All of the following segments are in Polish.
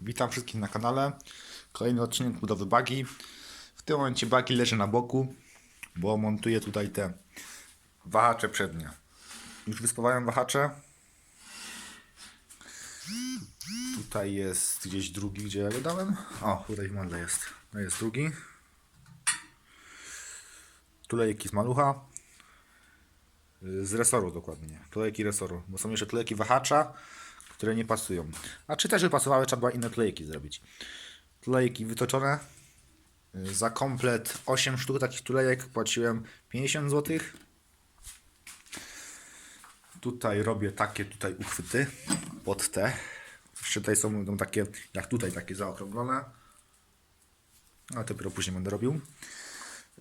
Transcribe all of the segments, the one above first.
Witam wszystkich na kanale. Kolejny odcinek budowy bagi. W tym momencie bagi leży na boku, bo montuję tutaj te wahacze przednie. Już wyspawałem wahacze. Tutaj jest gdzieś drugi, gdzie ja go dałem. O, tutaj w modle jest. To jest drugi. Tulejki z malucha. Y, Z resoru dokładnie. Tulejki resoru. Bo są jeszcze tulejki wahacza, które nie pasują. A czy też by pasowały, trzeba było inne tulejki zrobić. Tulejki wytoczone. Y, Za komplet 8 sztuk takich tulejek płaciłem 50 zł. Tutaj robię takie tutaj uchwyty pod te. Jeszcze tutaj są będą takie, jak tutaj, takie zaokrąglone. Ale dopiero później będę robił.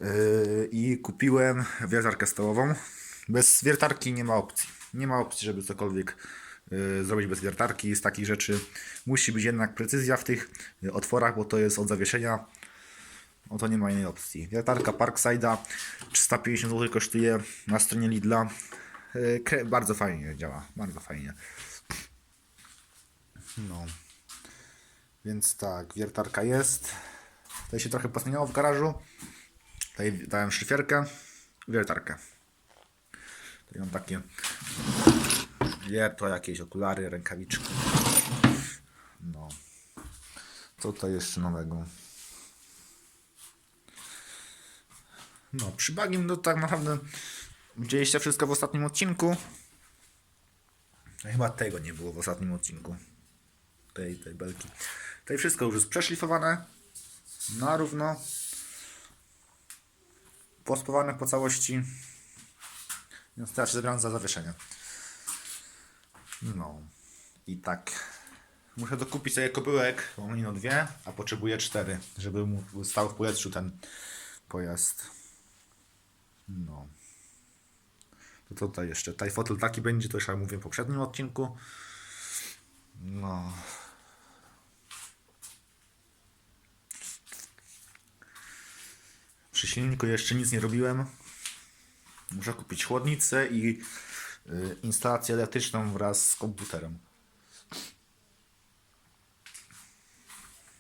Yy, I kupiłem wiertarkę stołową. Bez wiertarki nie ma opcji. Nie ma opcji, żeby cokolwiek zrobić bez wiertarki. Z takich rzeczy musi być jednak precyzja w tych yy, otworach, bo to jest od zawieszenia. No to nie ma innej opcji. Wiertarka Parkside'a 350 zł kosztuje na stronie Lidla. Kre- Bardzo fajnie działa. Bardzo fajnie. No. Więc tak, wiertarka jest. Tutaj się trochę pozmieniało w garażu. Tutaj dałem szyfierkę, wiertarkę. Tutaj mam takie wiertła, jakieś okulary, rękawiczki. No. Co tutaj jeszcze nowego? No, przy bagiem, no tak naprawdę widzieliście wszystko w ostatnim odcinku. Chyba tego nie było w ostatnim odcinku. Tej, tej belki. Tutaj wszystko już jest przeszlifowane. Na równo pospowane po całości. Więc teraz zabieram za zawieszenie. No. I tak. Muszę dokupić sobie kobyłek, bo mam ino dwie, a potrzebuję cztery, żeby mu stał w powietrzu ten pojazd. No. To tutaj jeszcze. Taj fotel taki będzie, to już ja mówiłem w poprzednim odcinku. No. Przy silniku jeszcze nic nie robiłem. Muszę kupić chłodnicę i instalację elektryczną wraz z komputerem.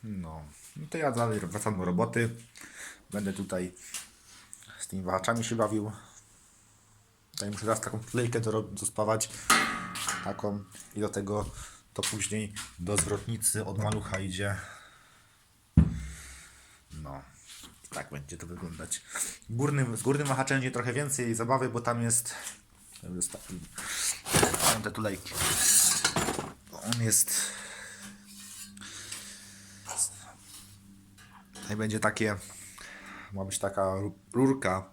No. I to ja dalej wracam do roboty. Będę tutaj z tymi wahaczami się bawił. Tutaj muszę teraz taką klejkę do, dospawać. Taką. I do tego to później do zwrotnicy od malucha idzie. No. Tak będzie to wyglądać. Górnym, z górnym wahaczem będzie trochę więcej zabawy, bo tam jest. Tam te tulejki. On jest. Tutaj będzie takie. Ma być taka ru- rurka,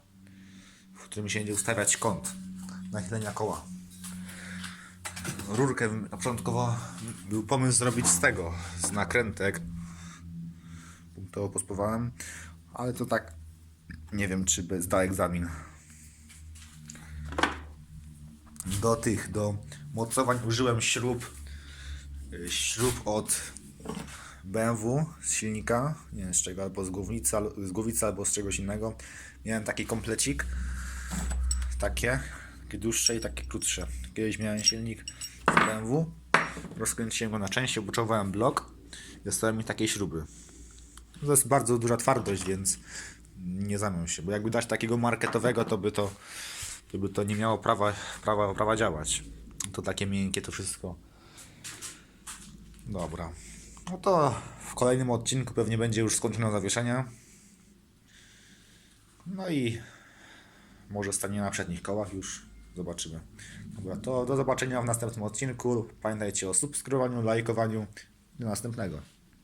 w którym się będzie ustawiać kąt nachylenia koła. Rurkę na początkowo był pomysł zrobić z tego, z nakrętek. To pospowałem, ale to tak nie wiem, czy by zdał egzamin. Do tych, do mocowań użyłem śrub, śrub od BMW z silnika, nie wiem z czego, albo z głowicy, z głowicy albo z czegoś innego. Miałem taki komplecik, takie, takie dłuższe i takie krótsze. Kiedyś miałem silnik z BMW, rozkręciłem go na części, obuczowałem blok i dostałem mi takie śruby. To jest bardzo duża twardość, więc nie zamią się, bo jakby dać takiego marketowego, to by to, to, by to nie miało prawa, prawa, prawa działać. To takie miękkie to wszystko. Dobra. No to w kolejnym odcinku pewnie będzie już skończone zawieszenie. No i może stanie na przednich kołach już. Zobaczymy. Dobra, to do zobaczenia w następnym odcinku. Pamiętajcie o subskrybowaniu, lajkowaniu. Do następnego.